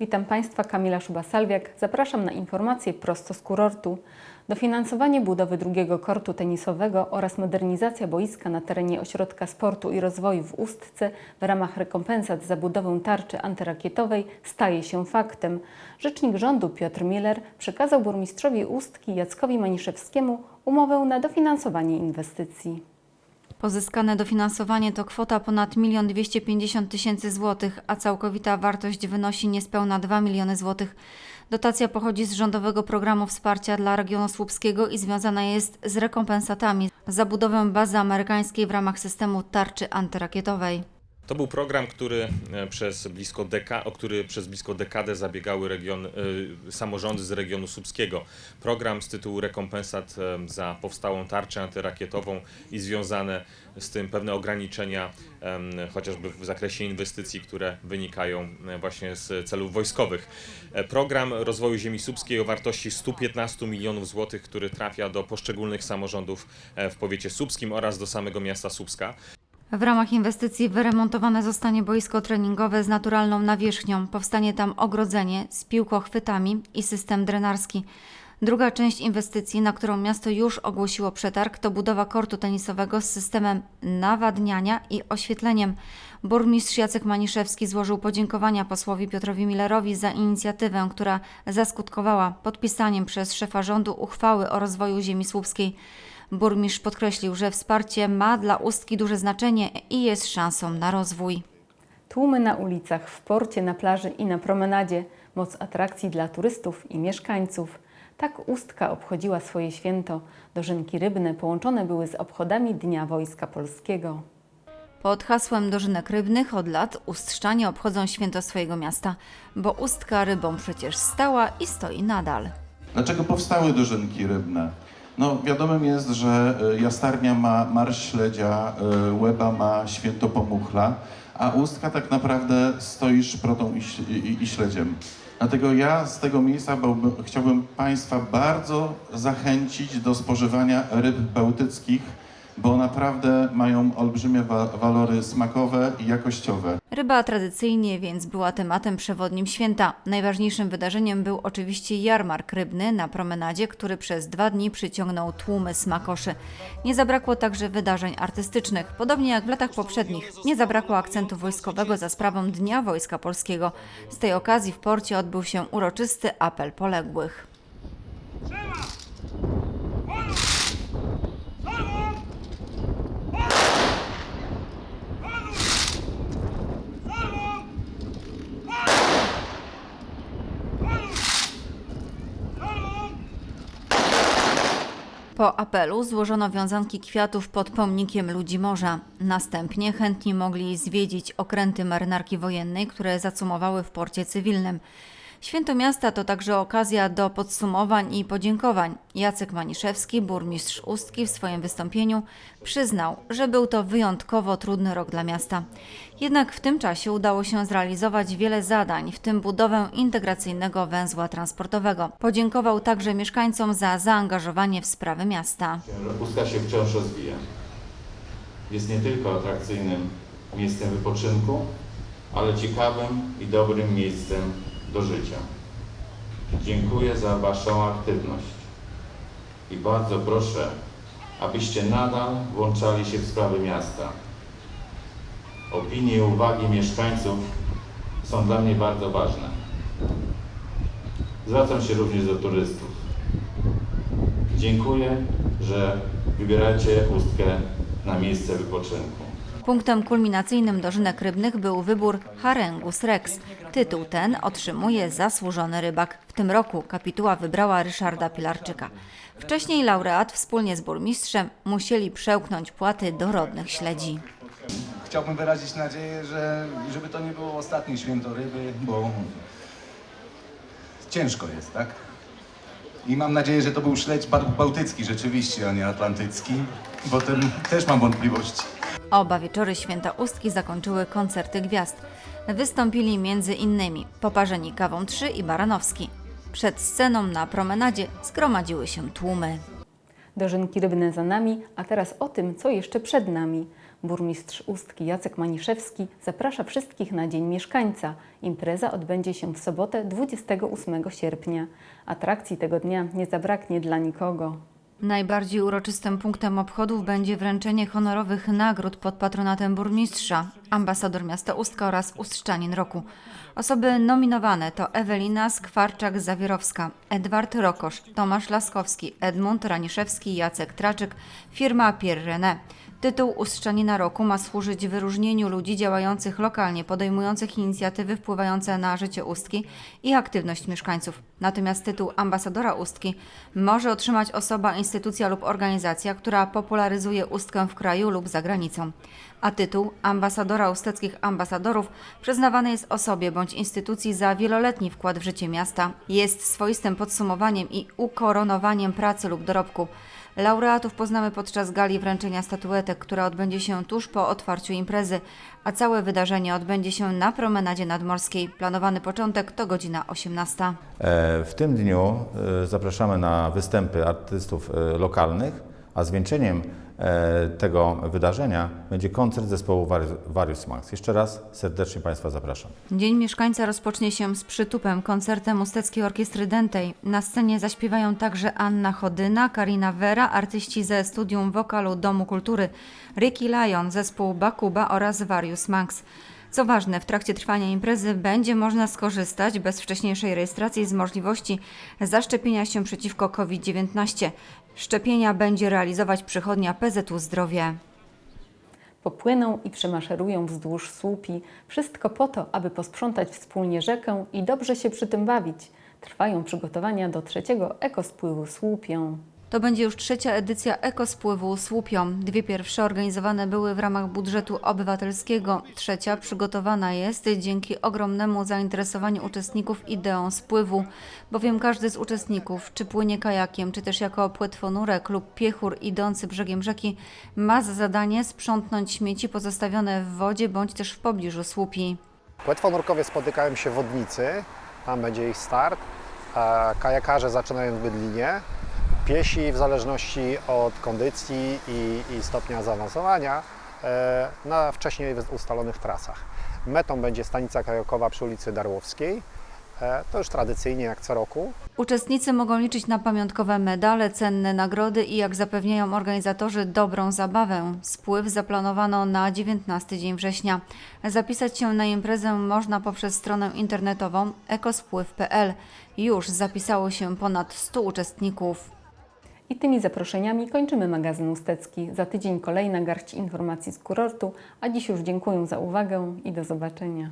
Witam Państwa, Kamila Szuba-Salwiak. Zapraszam na informacje prosto z kurortu. Dofinansowanie budowy drugiego kortu tenisowego oraz modernizacja boiska na terenie Ośrodka Sportu i Rozwoju w Ustce w ramach rekompensat za budowę tarczy antyrakietowej staje się faktem. Rzecznik rządu Piotr Miller przekazał burmistrzowi Ustki Jackowi Maniszewskiemu umowę na dofinansowanie inwestycji. Pozyskane dofinansowanie to kwota ponad 1 250 tysięcy złotych, a całkowita wartość wynosi niespełna 2 miliony złotych. Dotacja pochodzi z rządowego programu wsparcia dla regionu słupskiego i związana jest z rekompensatami za budowę bazy amerykańskiej w ramach systemu tarczy antyrakietowej. To był program, który e, przez blisko deka, o który przez blisko dekadę zabiegały region, y, samorządy z regionu słupskiego. Program z tytułu rekompensat e, za powstałą tarczę antyrakietową i związane z tym pewne ograniczenia, chociażby w zakresie inwestycji, które wynikają e, właśnie z celów wojskowych. E, Program rozwoju ziemi słupskiej o wartości 115 milionów złotych, który trafia do poszczególnych samorządów e, w powiecie słupskim oraz do samego miasta Słupska. W ramach inwestycji wyremontowane zostanie boisko treningowe z naturalną nawierzchnią. Powstanie tam ogrodzenie z piłkochwytami i system drenarski. Druga część inwestycji, na którą miasto już ogłosiło przetarg, to budowa kortu tenisowego z systemem nawadniania i oświetleniem. Burmistrz Jacek Maniszewski złożył podziękowania posłowi Piotrowi Millerowi za inicjatywę, która zaskutkowała podpisaniem przez szefa rządu uchwały o rozwoju ziemi słupskiej. Burmistrz podkreślił, że wsparcie ma dla Ustki duże znaczenie i jest szansą na rozwój. Tłumy na ulicach, w porcie, na plaży i na promenadzie. Moc atrakcji dla turystów i mieszkańców. Tak Ustka obchodziła swoje święto. Dożynki rybne połączone były z obchodami Dnia Wojska Polskiego. Pod hasłem dożynek rybnych od lat ustrzanie obchodzą święto swojego miasta, bo Ustka rybą przecież stała i stoi nadal. Dlaczego powstały dożynki rybne? No wiadomym jest, że y, jastarnia ma Marsz Śledzia, y, Łeba ma Święto Pomuchla, a Ustka tak naprawdę stoi szprotą i, i, i śledziem. Dlatego ja z tego miejsca chciałbym Państwa bardzo zachęcić do spożywania ryb bałtyckich, bo naprawdę mają olbrzymie wa- walory smakowe i jakościowe. Ryba tradycyjnie więc była tematem przewodnim święta. Najważniejszym wydarzeniem był oczywiście jarmark rybny na promenadzie, który przez dwa dni przyciągnął tłumy smakoszy. Nie zabrakło także wydarzeń artystycznych. Podobnie jak w latach poprzednich, nie zabrakło akcentu wojskowego za sprawą Dnia Wojska Polskiego. Z tej okazji w porcie odbył się uroczysty apel poległych. Po apelu złożono wiązanki kwiatów pod pomnikiem ludzi morza. Następnie chętni mogli zwiedzić okręty marynarki wojennej, które zacumowały w porcie cywilnym. Święto miasta to także okazja do podsumowań i podziękowań. Jacek Maniszewski, burmistrz Ustki, w swoim wystąpieniu przyznał, że był to wyjątkowo trudny rok dla miasta. Jednak w tym czasie udało się zrealizować wiele zadań, w tym budowę integracyjnego węzła transportowego. Podziękował także mieszkańcom za zaangażowanie w sprawy miasta. Ustka się wciąż rozwija. Jest nie tylko atrakcyjnym miejscem wypoczynku, ale ciekawym i dobrym miejscem do życia. Dziękuję za Waszą aktywność i bardzo proszę, abyście nadal włączali się w sprawy miasta. Opinie i uwagi mieszkańców są dla mnie bardzo ważne. Zwracam się również do turystów. Dziękuję, że wybieracie Ustkę na miejsce wypoczynku. Punktem kulminacyjnym dożynek rybnych był wybór Harengus Rex. Tytuł ten otrzymuje zasłużony rybak. W tym roku kapituła wybrała Ryszarda Pilarczyka. Wcześniej laureat wspólnie z burmistrzem musieli przełknąć płaty dorodnych śledzi. Chciałbym wyrazić nadzieję, że żeby to nie było ostatnie święto ryby, bo ciężko jest, tak? I mam nadzieję, że to był śledź bał- bałtycki rzeczywiście, a nie atlantycki, bo tym też mam wątpliwości. Oba wieczory święta Ustki zakończyły koncerty gwiazd. Wystąpili między innymi Poparzeni Kawą 3 i Baranowski. Przed sceną na promenadzie zgromadziły się tłumy. Dożynki rybne za nami, a teraz o tym, co jeszcze przed nami. Burmistrz Ustki Jacek Maniszewski zaprasza wszystkich na Dzień Mieszkańca. Impreza odbędzie się w sobotę 28 sierpnia. Atrakcji tego dnia nie zabraknie dla nikogo. Najbardziej uroczystym punktem obchodów będzie wręczenie honorowych nagród pod patronatem burmistrza, ambasador miasta Ustka oraz Ustrzczanin Roku. Osoby nominowane to Ewelina Skwarczak-Zawierowska, Edward Rokosz, Tomasz Laskowski, Edmund Raniszewski, Jacek Traczyk, firma Pierre René. Tytuł Ustrzczanina Roku ma służyć wyróżnieniu ludzi działających lokalnie, podejmujących inicjatywy wpływające na życie Ustki i aktywność mieszkańców. Natomiast tytuł ambasadora Ustki może otrzymać osoba, instytucja lub organizacja, która popularyzuje Ustkę w kraju lub za granicą. A tytuł ambasadora usteckich ambasadorów przyznawany jest osobie bądź instytucji za wieloletni wkład w życie miasta, jest swoistym podsumowaniem i ukoronowaniem pracy lub dorobku. Laureatów poznamy podczas gali wręczenia statuetek, która odbędzie się tuż po otwarciu imprezy, a całe wydarzenie odbędzie się na promenadzie nadmorskiej. Planowany początek to godzina 18. E, W tym dniu e, zapraszamy na występy artystów e, lokalnych, a zwieńczeniem tego wydarzenia będzie koncert zespołu Vari- Varius Max. Jeszcze raz serdecznie Państwa zapraszam. Dzień Mieszkańca rozpocznie się z przytupem, koncertem Usteckiej Orkiestry Dętej. Na scenie zaśpiewają także Anna Chodyna, Karina Vera, artyści ze Studium Wokalu Domu Kultury, Ricky Lion, zespół Bakuba oraz Varius Max. Co ważne, w trakcie trwania imprezy będzie można skorzystać bez wcześniejszej rejestracji z możliwości zaszczepienia się przeciwko COVID-19. Szczepienia będzie realizować przychodnia PZU Zdrowie. Popłyną i przemaszerują wzdłuż słupi. Wszystko po to, aby posprzątać wspólnie rzekę i dobrze się przy tym bawić. Trwają przygotowania do trzeciego ekospływu słupią. To będzie już trzecia edycja Ekospływu Słupią. Dwie pierwsze organizowane były w ramach budżetu obywatelskiego. Trzecia przygotowana jest dzięki ogromnemu zainteresowaniu uczestników ideą spływu, bowiem każdy z uczestników, czy płynie kajakiem, czy też jako płetwonurek lub piechur idący brzegiem rzeki, ma za zadanie sprzątnąć śmieci pozostawione w wodzie bądź też w pobliżu słupi. Płetwonurkowie spotykają się w Wodnicy, tam będzie ich start. Kajakarze zaczynają w Bydlinie. Piesi w zależności od kondycji i, i stopnia zaawansowania e, na wcześniej ustalonych trasach. Metą będzie stanica kajakowa przy ulicy Darłowskiej. E, To już tradycyjnie jak co roku. Uczestnicy mogą liczyć na pamiątkowe medale, cenne nagrody i jak zapewniają organizatorzy dobrą zabawę. Spływ zaplanowano na 19 dzień września. Zapisać się na imprezę można poprzez stronę internetową ekospływ.pl. Już zapisało się ponad 100 uczestników. I tymi zaproszeniami kończymy magazyn Ustecki. Za tydzień kolejna garść informacji z kurortu, a dziś już dziękuję za uwagę i do zobaczenia.